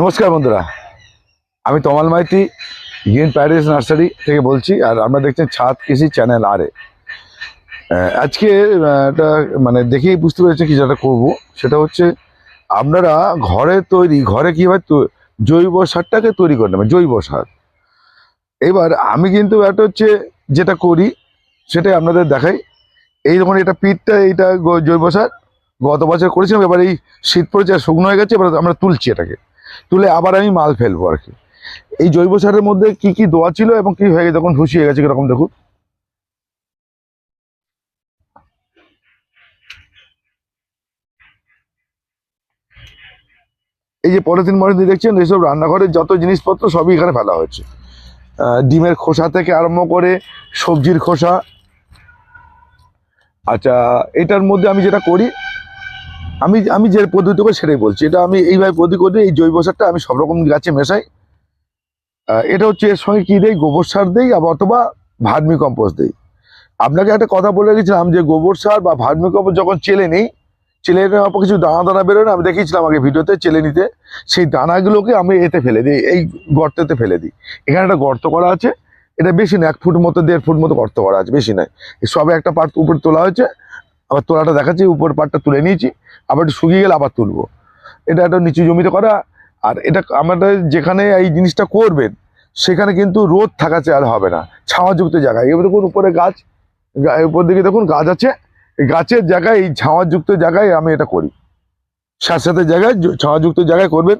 নমস্কার বন্ধুরা, আমি Tamal Maiti, green Paris nursery থেকে বলছি, আর আমরা দেখছেন ছাদ কৃষি চ্যানেল আরে আজকে একটা মানে দেখেই বুঝতে পেরেছি কিছু যেটা করব, সেটা হচ্ছে আপনারা ঘরে তৈরি, ঘরে কীভাবে জৈব সারটাকে তৈরি করে নেবেন, জৈব সার। এবার আমি কিন্তু একটা হচ্ছে যেটা করি, সেটাই আপনাদের দেখাই। এই যখন এটা পিঠটা, এইটা জৈব সার। গত বছর করেছিলাম, এবার এই শীত পড়েছে শুকনো হয়ে গেছে, এবার আমরা তুলছি এটাকে। তুলে আবার আমি মাল ফেলব আর কি। এই জৈব সারের মধ্যে কি কি দোয়া ছিল এবং কি হয়ে গেছে? তখন হুশিয়ে গেছে কীরকম দেখুন। এই যে পলিথিন মলিথিন দেখছেন, এইসব রান্নাঘরের যত জিনিসপত্র সবই এখানে ফেলা হয়েছে। ডিমের খোসা থেকে আরম্ভ করে সবজির খোসা। আচ্ছা এটার মধ্যে আমি যেটা করি আমি আমি যে পদ্ধতি করি সেটাই বলছি। এটা আমি এইভাবে পদ্ধতি করি, এই জৈব সারটা আমি সব রকম গাছে মেশাই। এটা হচ্ছে এর সঙ্গে কি দেই? গোবর সার দেই আবার অথবা ভার্মি কম্পোস্ট দেই। আপনাকে একটা কথা বলে গেছিলাম যে গোবর সার বা ভার্মি কম্পোস্ট যখন চেলে নেই, চেলে নেওয়ার পর কিছু দানা দানা বেরোয় না? আমি দেখিয়েছিলাম আগে ভিডিওতে চেলে নিতে। সেই দানাগুলোকে আমি এতে ফেলে দিই, এই গর্তেতে ফেলে দিই। এখানে একটা গর্ত করা আছে। এটা বেশি না, এক ফুট মতো, দেড় ফুট মতো গর্ত করা আছে, বেশি নয়। সবে একটা পার্ট উপরে তোলা হয়েছে। আবার তোলাটা দেখাচ্ছি, উপর পার্টটা তুলে নিয়েছি, আবার একটু শুকিয়ে গেলে আবার তুলবো। এটা একটা নিচু জমিতে করা, আর এটা আমাদের যেখানে এই জিনিসটা করবেন, সেখানে কিন্তু রোদ থাকা চাল হবে না, ছাওয়াযুক্ত জায়গায় এবার দেখুন উপরে গাছ উপর দিকে দেখুন গাছ আছে গাছের জায়গায়, এই ছাওয়াযুক্ত জায়গায় আমি এটা করি। সাথে সাথে জায়গায় ছাওয়াযুক্ত জায়গায় করবেন।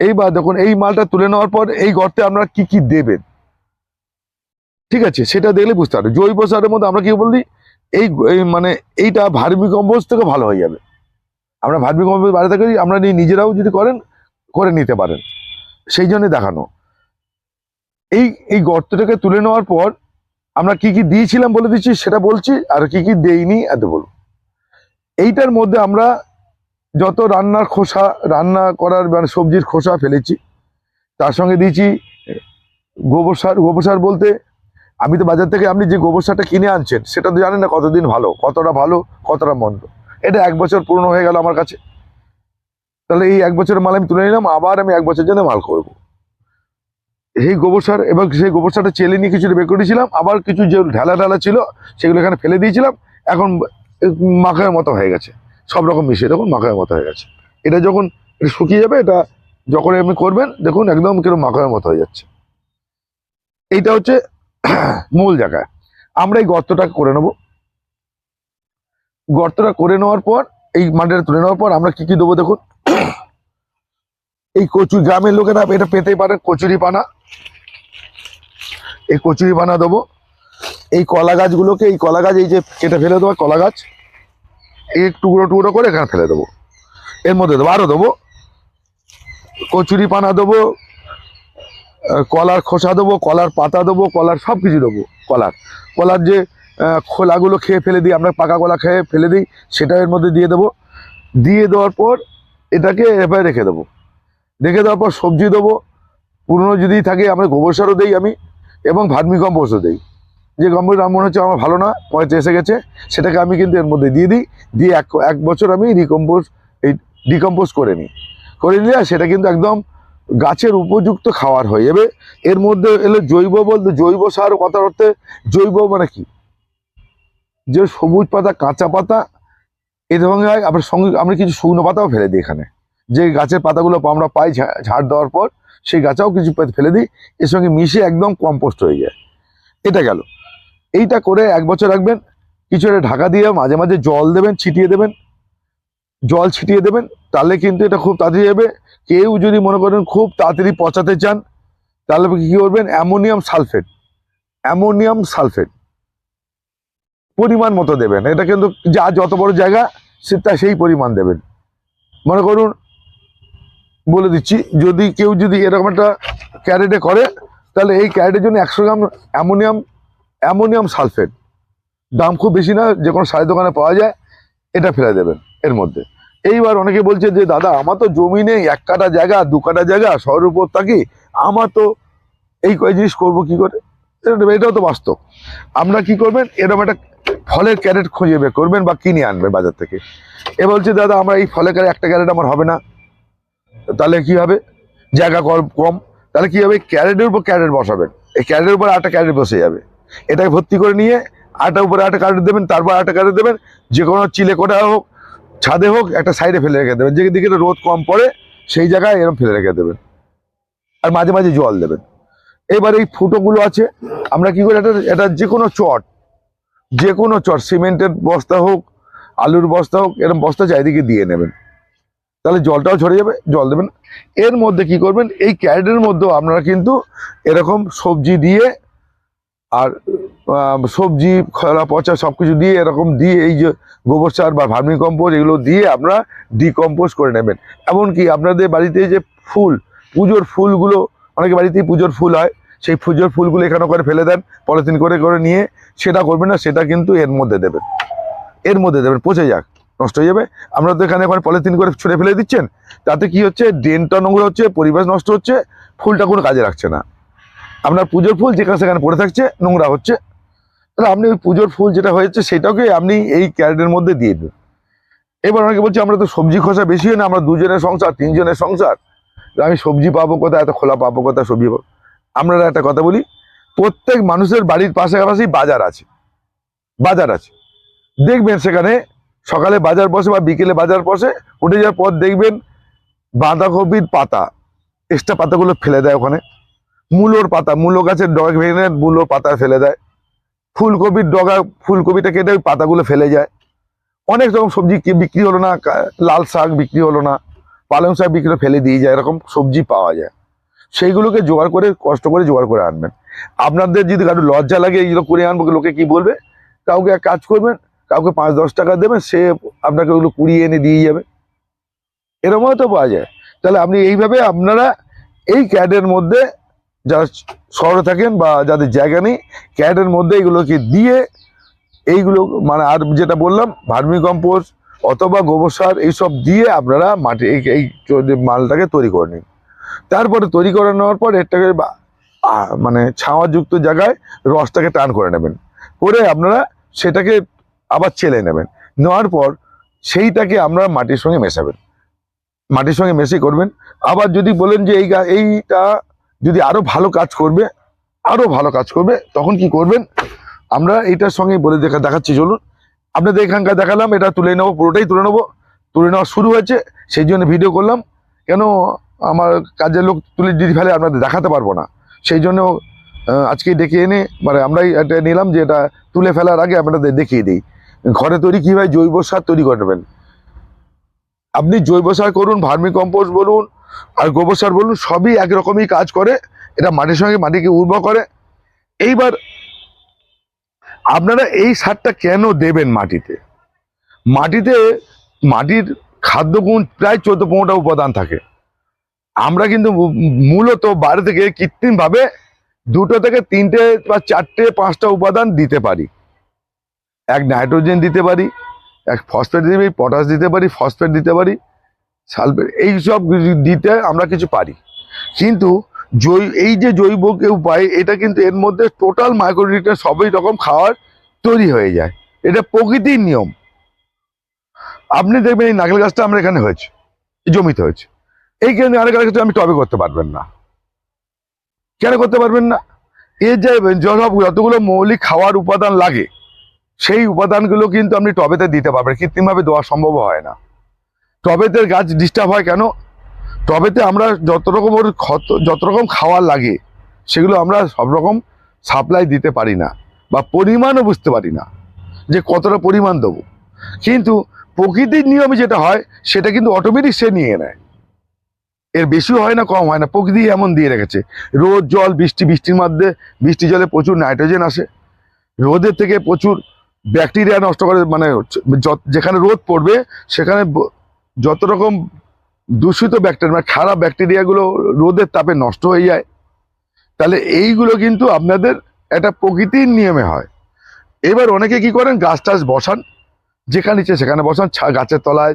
এইবার দেখুন, এই মালটা তুলে নেওয়ার পর এই গর্তে আপনারা কি কি দেবেন? ঠিক আছে, সেটা দেখলে বুঝতে পারবে জৈব সারের মধ্যে আমরা কি বলি এই মানে এইটা ভার্মি কম্পোস্ট থেকে ভালো হয়ে যাবে। আমরা ভার্মি কম্পোস্ট বাড়িতে করি আমরা নিজেরাও যদি করেন, করে নিতে পারেন। সেই জন্য দেখানো। এই এই গর্তটাকে তুলে নেওয়ার পর আমরা কি কি দিয়েছিলাম বলে দিচ্ছি, সেটা বলছি, আর কি কি দেইনি, এত বলব এইটার মধ্যে আমরা যত রান্নার খোসা, রান্না করার মানে সবজির খোসা ফেলেছি, তার সঙ্গে দিয়েছি গোবর সার। গোবর সার বলতে আমি তো বাজার থেকে আপনি যে গোবর সারটা কিনে আনছেন, সেটা তো জানেন না কতদিন ভালো, কতটা ভালো, কতটা মন্দ। এটা এক বছর পুরনো হয়ে গেল আমার কাছে। তাহলে এই এক বছরের মাল আমি তুলে নিলাম, আবার আমি এক বছর জন্য মাল করব। এই গোবর সার এবং সেই গোবর সারটা চেলে নিয়ে কিছুটা বের করেছিলাম, আবার কিছু যে ঢালা ঢালা ছিল, সেগুলো এখানে ফেলে দিয়েছিলাম, এখন মাখার মতো হয়ে গেছে। সব রকম মিশিয়ে দেখুন, মাখার মতো হয়ে গেছে। এটা যখন এটা শুকিয়ে যাবে, এটা যখন আপনি করবেন, দেখুন একদম কীরকম মাখার মতো হয়ে যাচ্ছে। এইটা হচ্ছে মূল জায়গায়। আমরা এই গর্তটা করে নেব। গর্তটা করে নেওয়ার পর, এই মাটিটা তুলে নেওয়ার পর আমরা কি কি দেবো দেখুন। এই কচু গ্রামের লোকেরা এটা পেতে পারে, কচুরি পানা। এই কচুরি পানা দেবো। এই কলা গাছগুলোকে, এই কলা গাছ, এই যে কেটে ফেলে দেবো কলা গাছ, এই টুকরো টুকরো করে এখানে ফেলে দেবো। এর মধ্যে দেবো আরও দেবো। কচুরি পানা দেবো কলার খোসা দেবো, কলার পাতা দেবো, কলার সব কিছু দেবো, কলার। কলার যে খোলাগুলো খেয়ে ফেলে দিই, আমরা পাকা কলা খেয়ে ফেলে দিই, সেটা এর মধ্যে দিয়ে দেবো। দিয়ে দেওয়ার পর এটাকে এভাবে রেখে দেবো। রেখে দেওয়ার পর সবজি দেবো, পুরনো যদি থাকে আমরা গোবর সারও দিই আমি, এবং ভার্মি কম্পোস্টও দিই। যে কম্পোস্ট আমার মনে হচ্ছে আমার ভালো না পয়সা এসে গেছে, সেটাকে আমি কিন্তু এর মধ্যে দিয়ে দিই, দিয়ে এক এক বছর আমি রিকম্পোজ এই ডিকম্পোজ করে নিই। করে নিলে সেটা কিন্তু একদম গাছের উপযুক্ত খাওয়ার হয়ে। যাবে এর মধ্যে এলো জৈব বলতে জৈব সার কথার অর্থে জৈব মানে কি? যে সবুজ পাতা, কাঁচা পাতা এই ধরনের হয়, আবার সঙ্গে আমরা কিছু শুকনো পাতাও ফেলে দিই এখানে। যে গাছের পাতাগুলো আমরা পাই ঝাড় দেওয়ার পর, সেই গাছাও কিছু ফেলে দিই, এর সঙ্গে মিশে একদম কম্পোস্ট হয়ে যায়। এটা গেল। এইটা করে এক বছর রাখবেন, কিছু একটা ঢাকা দিয়ে মাঝে মাঝে জল দেবেন, ছিটিয়ে দেবেন। জল ছিটিয়ে দেবেন, তাহলে কিন্তু এটা খুব তাড়াতাড়ি যাবে কেউ যদি মনে করেন খুব তাড়াতাড়ি পচাতে চান, তাহলে কি করবেন? Ammonium sulphate. Ammonium sulphate. পরিমাণ মতো দেবেন। এটা কিন্তু যা যত বড় জায়গা সেটা সেই পরিমাণ দেবেন। মনে করুন, বলে দিচ্ছি, যদি কেউ যদি এরকম একটা ক্যারেটে করে, তাহলে এই ক্যারেটের জন্য একশো গ্রাম অ্যামোনিয়াম অ্যামোনিয়াম সালফেট। দাম খুব বেশি না, যে কোনো সারের দোকানে পাওয়া যায়, এটা ফেলে দেবেন এর মধ্যে। এইবার অনেকে বলছে যে, দাদা, আমার তো জমি নেই, এক কাটা জায়গা, দু কাটা জায়গা, শহরের উপর থাকি, আমার তো এই কয় জিনিস করব কি করে? এটা- এটাও তো বাস্তব। আপনারা কি করবেন? এরকম একটা ফলের ক্যারেট খুঁজে বের করবেন বা কিনে আনবেন বাজার থেকে। এ বলছে, দাদা, আমরা এই ফলের ক্যারেট একটা ক্যারেট আমার হবে না। তাহলে কি হবে? জায়গা কম কম। তাহলে কি হবে? ক্যারেটের উপর ক্যারেট বসাবেন। এই ক্যারেটের উপর আটটা ক্যারেট বসে যাবে। এটাকে ভর্তি করে নিয়ে আটটা উপরে আটটা ক্যারেট দেবেন, তারপর আটটা ক্যারেট দেবেন। যে কোনো চিলে কোটা হোক ছাদে হোক, একটা সাইডে ফেলে রেখে দেবেন। যেদিকে রোদ কম পড়ে, সেই জায়গায় এরকম ফেলে রেখে দেবেন। আর মাঝে মাঝে জল দেবেন। এবার এই ফুটোগুলো আছে, আমরা কি করি, এটা এটা যে কোনো চট যে কোনো চট, সিমেন্টের বস্তা হোক, আলুর বস্তা হোক এরকম বস্তা চারিদিকে দিয়ে নেবেন। তাহলে জলটাও ঝরে যাবে, জল দেবেন। এর মধ্যে কি করবেন, এই ক্যারেটের মধ্যেও আপনারা কিন্তু এরকম সবজি দিয়ে আর সবজি খরা পচা সব কিছু দিয়ে এরকম দিয়ে এই যে গোবর সার বা ভার্মি কম্পোস্ট এগুলো দিয়ে আপনারা ডিকম্পোজ করে নেবেন। এমনকি আপনাদের বাড়িতে যে ফুল, পুজোর ফুলগুলো, অনেকে বাড়িতেই পুজোর ফুল হয়, সেই পুজোর ফুলগুলো এখানে করে ফেলে দেন, পলিথিন করে করে নিয়ে সেটা করবেন না, সেটা কিন্তু এর মধ্যে দেবেন। এর মধ্যে দেবেন, পচে যাক, নষ্ট হয়ে যাবে। আমরা তো এখানে এখন পলিথিন করে ছুঁড়ে ফেলে দিচ্ছেন, তাতে কি হচ্ছে? ড্রেনটা নোংরা হচ্ছে, পরিবেশ নষ্ট হচ্ছে, ফুলটা কোনো কাজে রাখছে না। আপনার পুজোর ফুল যেখানে সেখানে পড়ে থাকছে, নোংরা হচ্ছে তাহলে আপনি ওই পুজোর ফুল যেটা হয়েছে সেটাকে আপনি এই ক্যারেটের মধ্যে দিয়ে দিন। এবার অনেকে বলছে, আমরা তো সবজি খোসা বেশি হয় না, আমরা দুজনের সংসার, তিনজনের সংসার। আমি সবজি পাবো কোথায়? এত খোলা পাবো কোথায় সবজি পাবো? আমরা একটা কথা বলি, প্রত্যেক মানুষের বাড়ির পাশাপাশি বাজার আছে। বাজার আছে। দেখবেন সেখানে সকালে বাজার বসে বা বিকেলে বাজার বসে, উঠে যাওয়ার পর দেখবেন বাঁধাকপির পাতা এক্সট্রা পাতাগুলো ফেলে দেয় ওখানে। মূলোর পাতা, মূলো গাছের ডগা ভেঙে মূলোর পাতা ফেলে দেয়। ফুলকপির ডগা, ফুলকপিটা কেটে ওই পাতাগুলো ফেলে যায়। অনেক রকম সবজি বিক্রি হলো না লাল শাক বিক্রি হলো না, পালং শাক বিক্রি ফেলে দিয়ে যায়, এরকম সবজি পাওয়া যায়। সেইগুলোকে জোগাড় করে, কষ্ট করে জোগাড় করে আনবেন। আপনাদের যদি কারও লজ্জা লাগে এইগুলো করে আনব, লোকে কি বলবে? কাউকে এক কাজ করবেন, কাউকে পাঁচ, দশ টাকা দেবেন, সে আপনাকে ওগুলো কুড়িয়ে এনে দিয়ে যাবে। এরকমও তো পাওয়া যায়। তাহলে আপনি এইভাবে আপনারা এই ক্যাডের মধ্যে যারা শহরে থাকেন বা যাদের জায়গা নেই, ক্যাডের মধ্যে এগুলোকে দিয়ে এইগুলো মানে আর যেটা বললাম, ভার্মি কম্পোস্ট অথবা গোবর সার, এইসব দিয়ে আপনারা মাটি, এই মালটাকে তৈরি করে নিন। তারপরে তৈরি করে নেওয়ার পর এটাকে মানে ছাওয়াযুক্ত জায়গায় রসটাকে টান করে নেবেন। করে আপনারা সেটাকে আবার চেলে নেবেন। নেওয়ার পর সেইটাকে আমরা মাটির সঙ্গে মেশাবেন। মাটির সঙ্গে মেশে করবেন। আবার যদি বলেন যে এই এইটা যদি আরও ভালো কাজ করবে, আরও ভালো কাজ করবে, তখন কি করবেন? আমরা এইটার সঙ্গে বলে দেখা, দেখাচ্ছি, চলুন। আপনাদের এখানকার দেখালাম, এটা তুলে নেব, পুরোটাই তুলে নেব। তুলে নেওয়া শুরু হয়েছে, সেই জন্য ভিডিও করলাম। কেন আমার কাজের লোক তুলে দিতে ফেলে আপনাদের দেখাতে পারব না। সেই জন্য আজকে ডেকে এনে মানে আমরাই এটা নিলাম যে এটা তুলে ফেলার আগে আপনাদের দেখিয়ে দিই। ঘরে তৈরি কীভাবে জৈব সার তৈরি করবেন। আপনি জৈব সার করুন, ভার্মি কম্পোস্ট বলুন আর গোবর সার বলুন, সবই একরকমই কাজ করে। এটা মাটির সঙ্গে মাটিকে উর্বর করে। এইবার আপনারা এই সারটা কেন দেবেন মাটিতে? মাটিতে মাটির খাদ্যগুণ প্রায় চোদ্দ পনেরোটা উপাদান থাকে। আমরা কিন্তু মূলত বাইরে থেকে কৃত্রিমভাবে দুটো থেকে তিনটে বা চারটে, পাঁচটা উপাদান দিতে পারি। এক নাইট্রোজেন দিতে পারি, এক ফসফেট দিতে পারি, পটাশ দিতে পারি, ফসফেট দিতে পারি। সালফেট এইসব দিতে আমরা কিছু পারি। কিন্তু জৈ, এই যে জৈব উপায় এটা কিন্তু এর মধ্যে টোটাল মাইক্রোনিউট্রিয়েন্ট সবই রকম খাওয়ার তৈরি হয়ে যায়। এটা প্রকৃতির নিয়ম। আপনি দেখবেন এই নারকেল গাছটা আমরা এখানে হয়েছে জমিতে হয়েছে। এই কেন নারকেল গাছটা আমি টবে করতে পারবেন না? কেন করতে পারবেন না? এর যে সব যতগুলো মৌলিক খাওয়ার উপাদান লাগে, সেই উপাদানগুলো কিন্তু আপনি টবেতে দিতে পারবেন, কৃত্রিমভাবে দেওয়া সম্ভব হয় না। টবেতে গাছ ডিস্টার্ব হয় কেন? টবেতে আমরা যত রকম ওর ক্ষত, যত রকম খাওয়ার লাগে, সেগুলো আমরা সব রকম সাপ্লাই দিতে পারি না বা পরিমাণও বুঝতে পারি না যে কতটা পরিমাণ দেবো। কিন্তু প্রকৃতির নিয়মে যেটা হয়, সেটা কিন্তু অটোমেটিক সে নিয়ে নেয়। এর বেশিও হয় না, কম হয় না, প্রকৃতি এমন দিয়ে রেখেছে। রোদ, জল, বৃষ্টি, বৃষ্টির মধ্যে বৃষ্টি জলে প্রচুর নাইট্রোজেন আসে। রোদের থেকে প্রচুর ব্যাকটেরিয়া নষ্ট করে মানে যেখানে রোদ পড়বে, সেখানে যত রকম দূষিত ব্যাকটেরিয়া মানে খারাপ ব্যাকটেরিয়াগুলো রোদের তাপে নষ্ট হয়ে যায়, তাহলে এইগুলো কিন্তু আপনাদের একটা প্রকৃতির নিয়মে হয়। এবার অনেকে কি করেন? গাছ টাছ বসান, যেখানে ইচ্ছে সেখানে বসান গাছের তলায়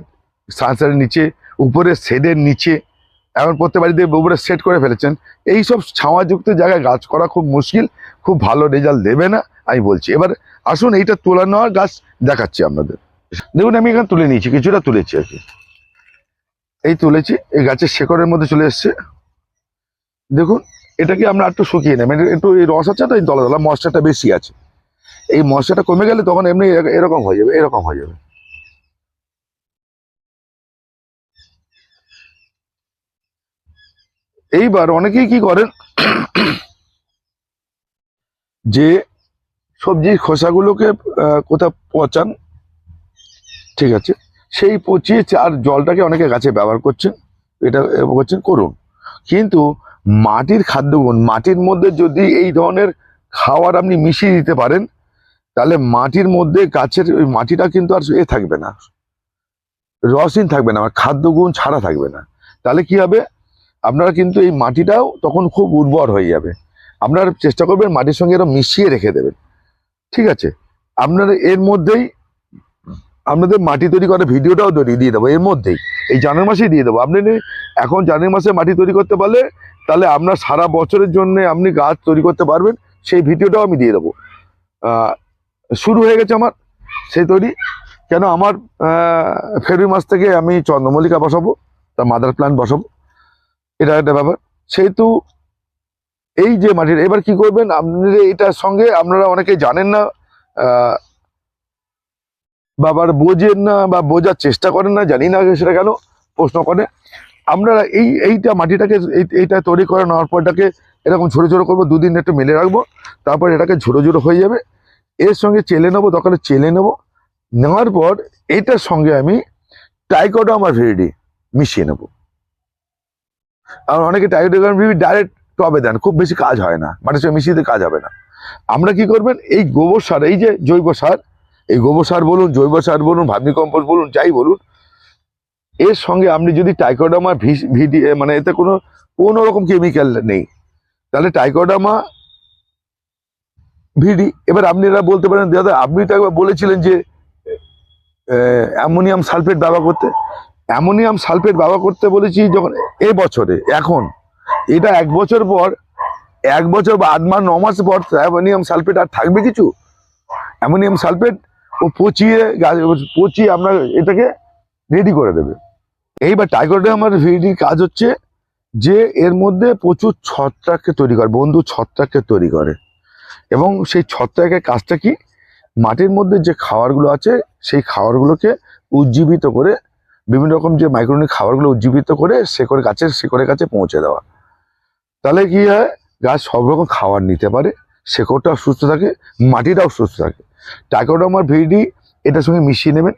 সানসেটের নিচে, উপরে শেডের নিচে এখন প্রত্যেক বাড়িতে উপরে সেট করে ফেলেছেন। এই সব ছাওয়াযুক্ত জায়গায় গাছ করা খুব মুশকিল, খুব ভালো রেজাল্ট দেবে না, আমি বলছি। এবার আসুন এইটা তোলা নেওয়ার গাছ দেখাচ্ছি আপনাদের। দেখুন, আমি এখানে তুলে নিয়েছি, কিছুটা তুলেছি আর কি। এই তুলেছি, এই গাছের শেকড়ের মধ্যে চলে এসছে। দেখুন এটাকে আমরা একটু শুকিয়ে নেব এটা একটু এই রস আছে তো এই দলা দলা মশলাটা বেশি আছে। এই মশলাটা কমে গেলে তখন এমনি এরকম হয়ে যাবে, এরকম হয়ে যাবে। এইবার অনেকেই কি করেন, যে সবজির খোসাগুলোকে কোথাও পচান, ঠিক আছে সেই পচিয়ে চার জলটাকে অনেকে গাছে ব্যবহার করছেন, এটা করছেন, করুন। কিন্তু মাটির খাদ্যগুণ মাটির মধ্যে যদি এই ধরনের খাবার আপনি মিশিয়ে দিতে পারেন, তাহলে মাটির মধ্যে গাছের ওই মাটিটা কিন্তু আর এ থাকবে না। রসহীন থাকবে না খাদ্যগুণ ছাড়া থাকবে না। তাহলে কি হবে? আপনারা কিন্তু এই মাটিটাও তখন খুব উর্বর হয়ে যাবে। আপনারা চেষ্টা করবেন মাটির সঙ্গে এরকম মিশিয়ে রেখে দেবেন। ঠিক আছে? আপনারা এর মধ্যেই আপনাদের মাটি তৈরি করার ভিডিওটাও তৈরি দিয়ে দেবো, এর মধ্যেই। এই জানুয়ারি মাসেই দিয়ে দেবো। আপনি এখন জানুয়ারি মাসে মাটি তৈরি করতে পারলে, তাহলে আপনার সারা বছরের জন্য আপনি গাছ তৈরি করতে পারবেন, সেই ভিডিওটাও আমি দিয়ে দেবো। শুরু হয়ে গেছে আমার সেই তৈরি। কেন আমার ফেব্রুয়ারি মাস থেকে আমি চন্দ্রমল্লিকা বসাবো, তার মাদার প্ল্যান্ট বসাবো। এটা একটা ব্যাপার। সেহেতু এই যে মাটির, এবার কি করবেন? আপনাদের এটার সঙ্গে আপনারা অনেকে জানেন না আহ, বা আবার বোঝেন না বা বোঝার চেষ্টা করেন না জানি না সেটা কেন প্রশ্ন করে। আমরা এই এইটা মাটিটাকে এই- এইটা তৈরি করে নেওয়ার পর এটাকে এরকম ছোটো ছোটো করব দুদিন একটু মেলে রাখব তারপর এটাকে ঝোড়ো ঝোড়ো হয়ে যাবে। এর সঙ্গে চেলে নেব হলে চেলে নেব। নেওয়ার পর এটার সঙ্গে আমি টাইকোডা আমার ভিডি মিশিয়ে নেব। আর অনেকে টাইকোডা ভিডি ডাইরেক্ট টবে দেন খুব বেশি কাজ হয় না। মাটির সঙ্গে মিশিয়ে কাজ হবে না। আমরা কি করবেন এই গোবর সার এই যে জৈব সার এই গোবর সার বলুন, জৈব সার বলুন ভার্মি কম্পোস্ট বলুন, যাই বলুন, এর সঙ্গে আপনি যদি টাইকোডামা ভিডি মানে এতে কোনো কোনো রকম কেমিক্যাল নেই, তাহলে টাইকোডামা ভিডি, এবার আপনারা বলতে পারেন, দাদা, আপনি তো একবার বলেছিলেন যে অ্যামোনিয়াম সালফেট ব্যবহার করতে, অ্যামোনিয়াম সালফেট ব্যবহার করতে বলেছি যখন এ বছরে, এখন, এটা এক বছর পর, এক বছর বা আট মাস, ন মাস পর অ্যামোনিয়াম সালফেট আর থাকবে কিছু? অ্যামোনিয়াম সালফেট ও পচিয়ে গাছ- পচিয়ে আপনার এটাকে রেডি করে দেবে। এইবার টাইকোডামার ভিডির কাজ হচ্ছে যে এর মধ্যে প্রচুর ছত্রাককে তৈরি করে, বন্ধু ছত্রাককে তৈরি করে। এবং সেই ছত্রাকের কাজটা কি? মাটির মধ্যে যে খাবারগুলো আছে, সেই খাবারগুলোকে উজ্জীবিত করে, বিভিন্ন রকম যে মাইক্রোনিক খাবারগুলো উজ্জীবিত করে শেকড় গাছের শেকড়ের কাছে পৌঁছে দেওয়া। তাহলে কি হয়? গাছ সব রকম খাবার নিতে পারে, শেকড়টাও সুস্থ থাকে, মাটিটাও সুস্থ থাকে। টাইকোডামার ভিডি এটার সঙ্গে মিশিয়ে নেবেন।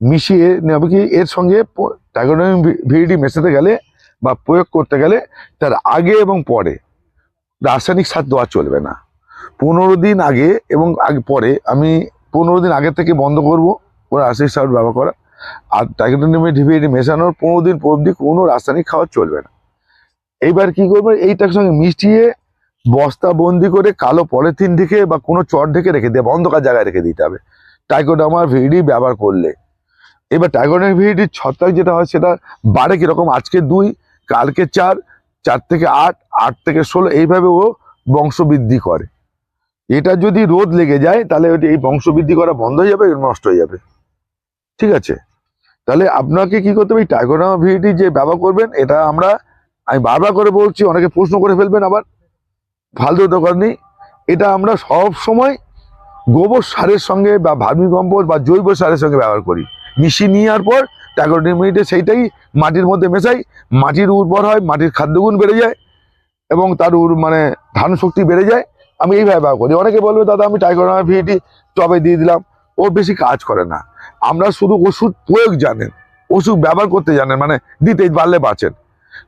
মিশিয়ে নেবে কি? এর সঙ্গে টাইকোডামার ভিডি মেশাতে গেলে বা প্রয়োগ করতে গেলে তার আগে এবং পরে রাসায়নিক সার দেওয়া চলবে না। পনেরো দিন আগে এবং আগে পরে আমি পনেরো দিন আগে থেকে বন্ধ করব কোনো রাসায়নিক সার ব্যবহার করা আর টাইকোডামার ভিডি মেশানোর পনেরো দিন পর অবধি কোনো রাসায়নিক খাবার চলবে না। এইবার কি করবে এইটার সঙ্গে মিশিয়ে বস্তা বন্দি করে কালো পলিথিন ঢেকে বা কোনো চট ঢেকে রেখে দিয়ে অন্ধকার জায়গায় রেখে দিতে হবে। টাইকোডামার ভিডি ব্যবহার করলে। এবার টাইকোডামার ভিডির ছত্রাক যেটা হয় সেটা বাড়ে কীরকম? আজকে দুই, কালকে চার চার থেকে আট আট থেকে ষোলো, এইভাবে ও বংশবৃদ্ধি করে। এটা যদি রোদ লেগে যায়, তাহলে ওটি এই বংশবৃদ্ধি করা বন্ধ হয়ে যাবে, নষ্ট হয়ে যাবে। ঠিক আছে? তাহলে আপনাকে কি করতে হবে? এই টাইকোডামা ভিডি যে ব্যবহার করবেন, এটা আমরা, আমি বারবার করে বলছি, অনেকে প্রশ্ন করে ফেলবেন আবার। ফালতু দরকার নেই এটা আমরা সব সময় গোবর সারের সঙ্গে বা ভার্মি কম্পোস্ট বা জৈব সারের সঙ্গে ব্যবহার করি। মিশিয়ে নেওয়ার পর টাইকোডামিটে সেইটাই মাটির মধ্যে মেশাই, মাটির উর্বর হয়, মাটির খাদ্যগুণ বেড়ে যায় এবং তার মানে ধান শক্তি বেড়ে যায়। আমি এইভাবে ব্যবহার করি। অনেকে বলবে, দাদা, আমি টাইকোডামা ভিটি টবে দিয়ে দিলাম। ও বেশি কাজ করে না। আমরা শুধু ওষুধ প্রয়োগ জানেন, ওষুধ ব্যবহার করতে জানেন মানে দিতে পারলে বাঁচেন।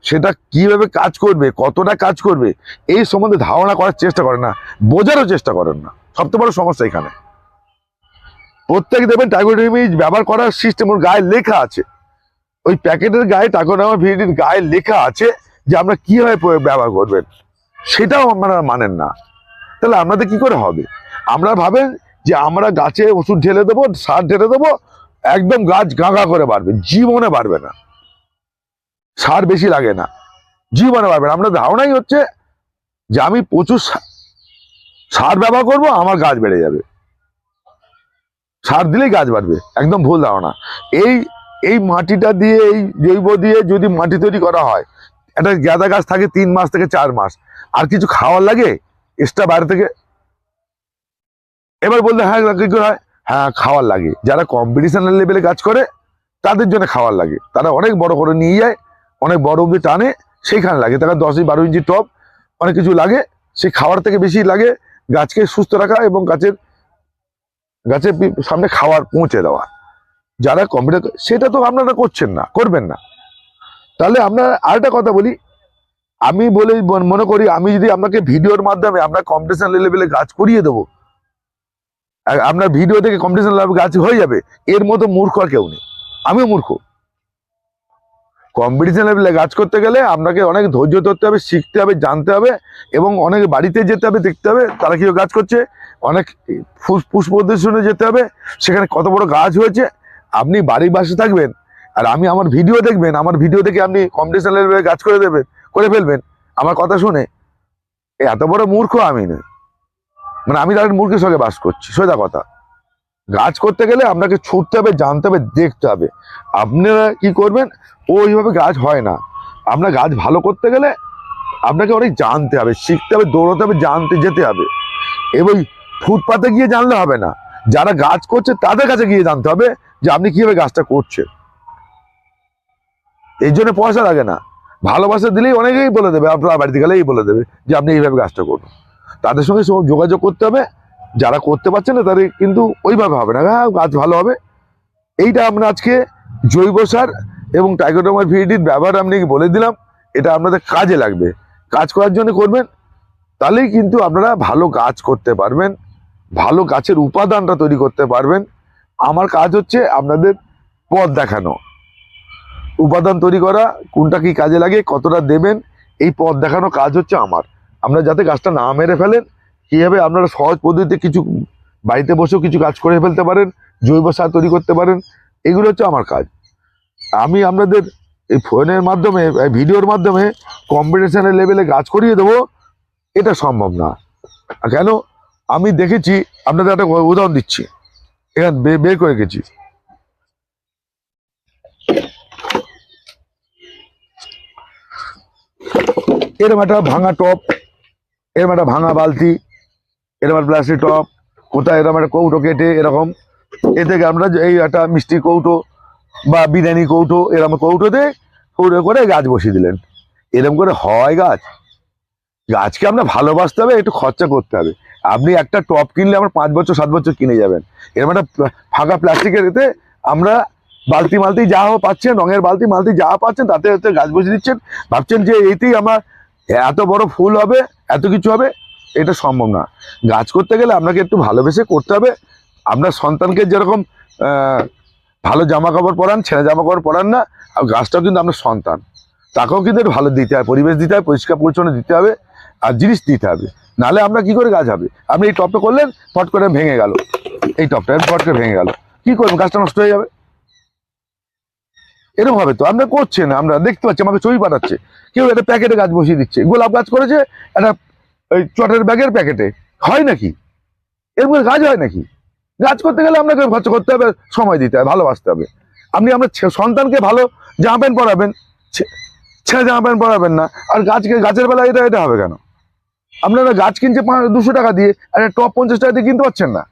সেটা কীভাবে কাজ করবে, কতটা কাজ করবে, এই সম্বন্ধে ধারণা করার চেষ্টা করেন না, বোঝারও চেষ্টা করেন না। সবচেয়ে বড় সমস্যা এখানে। প্রত্যেক দেবেন টাইকোডামি ব্যবহার করার সিস্টেম ওর গায়ে লেখা আছে। ওই প্যাকেটের গায়ে টাইকোডামা ভিডির গায়ে লেখা আছে যে আমরা কীভাবে ব্যবহার করবেন। সেটাও আপনারা মানেন না। তাহলে আপনাদের কি করে হবে? আমরা ভাবেন যে আমরা গাছে ওষুধ ঢেলে দেবো, সার ঢেলে দেবো, একদম গাছ গাঁগা করে বাড়বে, জীবনে বাড়বে না। সার বেশি লাগে না। জীবনে বাড়বে না। আমরা ধারণাই হচ্ছে যে আমি প্রচুর সার ব্যবহার করব, আমার গাছ বেড়ে যাবে। সার দিলেই গাছ বাড়বে। একদম ভুল ধারণা। এই এই মাটিটা দিয়ে, এই জৈব দিয়ে যদি মাটি তৈরি করা হয়, একটা গাঁদা গাছ থাকে তিন মাস থেকে চার মাস, আর কিছু খাওয়ার লাগে এক্সট্রা বাইরে থেকে, এবার বললে হ্যাঁ কি করে হয়? হ্যাঁ খাওয়ার লাগে। যারা কম্পিটিশনের লেভেলে কাজ করে, তাদের জন্য খাওয়ার লাগে। তারা অনেক বড় করে নিয়ে যায় অনেক বড় অব্দি টানে, সেইখানে লাগে। তারা দশ বারো ইঞ্চি টপ অনেক কিছু লাগে। সেই খাওয়ার থেকে বেশি লাগে গাছকে সুস্থ রাখা এবং গাছের গাছের সামনে খাওয়ার, পৌঁছে দেওয়া। যারা কম্পিউটার সেটা তো আপনারা করছেন না, করবেন না। তাহলে আপনার আরেকটা কথা বলি। আমি বলেই মনে করি আমি যদি আপনাকে ভিডিওর মাধ্যমে আপনার কম্পিটিশন লেভেলে গাছ করিয়ে দেবো আপনার ভিডিও থেকে কম্পিটিশন লেভেলে গাছ হয়ে যাবে, এর মতো মূর্খ আর কেউ নেই। আমিও মূর্খ। কম্পিটিশন লেভেলে কাজ করতে গেলে আপনাকে অনেক ধৈর্য ধরতে হবে, শিখতে হবে, জানতে হবে এবং অনেক বাড়িতে যেতে হবে, দেখতে হবে তারা কীভাবে কাজ করছে, অনেক পুষ্প প্রদর্শনে যেতে হবে, সেখানে কত বড় গাছ হয়েছে, আপনি বাড়ির বাসে থাকবেন আর আমি আমার ভিডিও দেখবেন, আমার ভিডিও দেখে আপনি কম্পিটিশন লেভেলে কাজ করে দেবেন, করে ফেলবেন, আমার কথা শুনে। এত বড় মূর্খ আমি নই। মানে আমি তাদের মূর্খের সঙ্গে বাস করছি, সোজা কথা। গাছ করতে গেলে আপনাকে ছুটতে হবে, জানতে হবে, দেখতে হবে। আপনারা কি করবেন ওইভাবে গাছ হয় না। আপনার গাছ ভালো করতে গেলে আপনাকে অনেক জানতে হবে, শিখতে হবে, দৌড়াতে হবে, জানতে যেতে হবে। এবং ফুটপাতে গিয়ে জানলে হবে না। যারা গাছ করছে তাদের কাছে গিয়ে জানতে হবে যে আপনি কীভাবে গাছটা করছেন। এই জন্য পয়সা লাগে না। ভালোবাসা দিলেই অনেকেই বলে দেবে, আপনার বাড়িতে গেলেই বলে দেবে যে আপনি এইভাবে গাছটা করুন। তাদের সঙ্গে সব যোগাযোগ করতে হবে। যারা করতে পারছে না তাদের কিন্তু ওইভাবে হবে না। হ্যাঁ গাছ ভালো হবে। এইটা আমরা আজকে জৈব সার এবং টাইকোডোমার ভিডির ব্যবহার আপনি বলে দিলাম, এটা আপনাদের কাজে লাগবে। কাজ করার জন্য করবেন, তাহলেই কিন্তু আপনারা ভালো গাছ করতে পারবেন, ভালো গাছের উপাদানটা তৈরি করতে পারবেন। আমার কাজ হচ্ছে আপনাদের পথ দেখানো। উপাদান তৈরি করা, কোনটা কি কাজে লাগে, কতটা দেবেন, এই পথ দেখানো কাজ হচ্ছে আমার। আপনারা যাতে গাছটা না মেরে ফেলেন, কীভাবে আপনারা সহজ পদ্ধতিতে কিছু বাড়িতে বসেও কিছু কাজ করে ফেলতে পারেন, জৈব সার তৈরি করতে পারেন, এগুলো হচ্ছে আমার কাজ। আমি আপনাদের এই ফোনের মাধ্যমে ভিডিওর মাধ্যমে কম্পিটিশনের লেভেলে গাছ করিয়ে দেবো, এটা সম্ভব না। কেন? আমি দেখেছি, আপনাদের একটা উদাহরণ দিচ্ছি। এখানে বের করে গেছি এরকম একটা ভাঙা টপ, এরম একটা ভাঙা বালতি এরকম একটা প্লাস্টিক টপ, কোথায় এরম একটা কৌটো কেটে, এরকম। এ থেকে আমরা এই একটা মিষ্টি কৌটো বা বিরিয়ানি কৌটো এরকম কৌটোতে কৌটো করে গাছ বসিয়ে দিলেন। এরকম করে হয় গাছ। গাছকে আমরা ভালোবাসতে হবে, একটু খরচা করতে হবে। আপনি একটা টপ কিনলে আমার পাঁচ বছর, সাত বছর কিনে যাবেন। এরকম একটা ফাঁকা প্লাস্টিকের এতে আমরা বালতি, মালতি যা পাচ্ছেন, রঙের বালতি, মালতি যা পাচ্ছেন, তাতে হচ্ছে গাছ বসিয়ে দিচ্ছেন। ভাবছেন যে এইতেই আমার এত বড় ফুল হবে, এত কিছু হবে, এটা সম্ভব না। গাছ করতে গেলে আপনাকে একটু ভালোবেসে করতে হবে। আপনার সন্তানকে যেরকম ভালো জামা কাপড় পরান, ছেঁড়া জামা কাপড় পরান না, আর গাছটাও কিন্তু আপনার সন্তান। তাকেও কিন্তু ভালো দিতে হবে, পরিবেশ দিতে হবে, পরিষ্কার পরিচ্ছন্ন দিতে হবে, আর জিনিস দিতে হবে। নাহলে আমরা কি করে গাছ হবে? আপনি এই টপটা করলেন, ফট করে ভেঙে গেল। এই টপটা ফট করে ভেঙে গেল। কি করবেন গাছটা নষ্ট হয়ে যাবে। এরকম হবে তো। আমরা করছেন, আমরা দেখতে পাচ্ছি, আমাকে ছবি পাঠাচ্ছে। কেউ একটা প্যাকেটে গাছ বসিয়ে দিচ্ছে। গোলাপ গাছ করেছে, একটা ওই চটের ব্যাগের প্যাকেটে। হয় নাকি? এর মধ্যে গাছ হয় নাকি? গাছ করতে গেলে আপনাকে খরচা করতে হবে, সময় দিতে হবে, ভালোবাসতে হবে। আপনি আপনার সন্তানকে ভালো জামা প্যান্ট পরাবেন ছেঁড়া জামা প্যান্ট পরাবেন না, আর গাছকে গাছের বেলা এটা এটা হবে কেন? আপনারা গাছ কিনছে দুশো টাকা দিয়ে, আর টপ পঞ্চাশ টাকা দিয়ে কিনতে পারছেন না।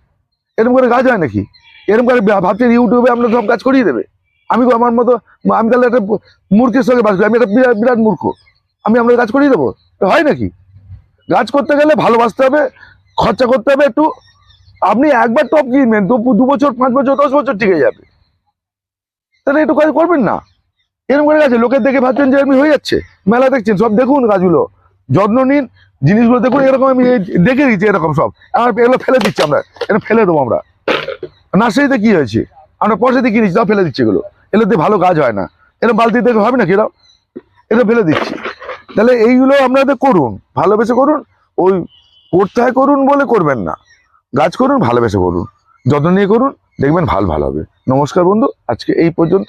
এরকম করে গাছ হয় নাকি? এরকম করে ভাবছেন ইউটিউবে আপনার সব গাছ করিয়ে দেবে। আমি আমার মতো আমি তাহলে একটা মূর্খের সঙ্গে বাস করি, আমি একটা বিরাট বিরাট মূর্খ। আমি আপনার গাছ করিয়ে দেবো? হয় নাকি? গাছ করতে গেলে ভালোবাসতে হবে, খরচা করতে হবে একটু আপনি একবার টপ কিনবেন, দু দু বছর, পাঁচ বছর, দশ বছর টিকে যাবে। তাহলে একটু কাজ করবেন না। এরকম করে গেছে লোকের দেখে ভাবছেন যে এমনি হয়ে যাচ্ছে। মেলা দেখছেন, সব দেখুন গাছগুলো যত্ন নিন, জিনিসগুলো দেখুন, এরকম আমি দেখে দিচ্ছি এরকম সব। আমার এগুলো ফেলে দিচ্ছি আমরা এটা ফেলে দেবো আমরা। নার্সারিতে কি হয়েছে? আমরা পয়সা দিয়ে কিনেছি তাও ফেলে দিচ্ছি এগুলো। এগুলো দিয়ে ভালো কাজ হয় না। এরকম বালতি দেখে হবে না কিরাও এটা ফেলে দিচ্ছি। তাহলে এইগুলো আপনাদের করুন, ভালোবেসে করুন, ওই করতে করুন বলে করবেন না। গাছ করুন, ভালোবেসে করুন যত্ন নিয়ে করুন, দেখবেন ভালো ভালো হবে। নমস্কার বন্ধু, আজকে এই পর্যন্ত।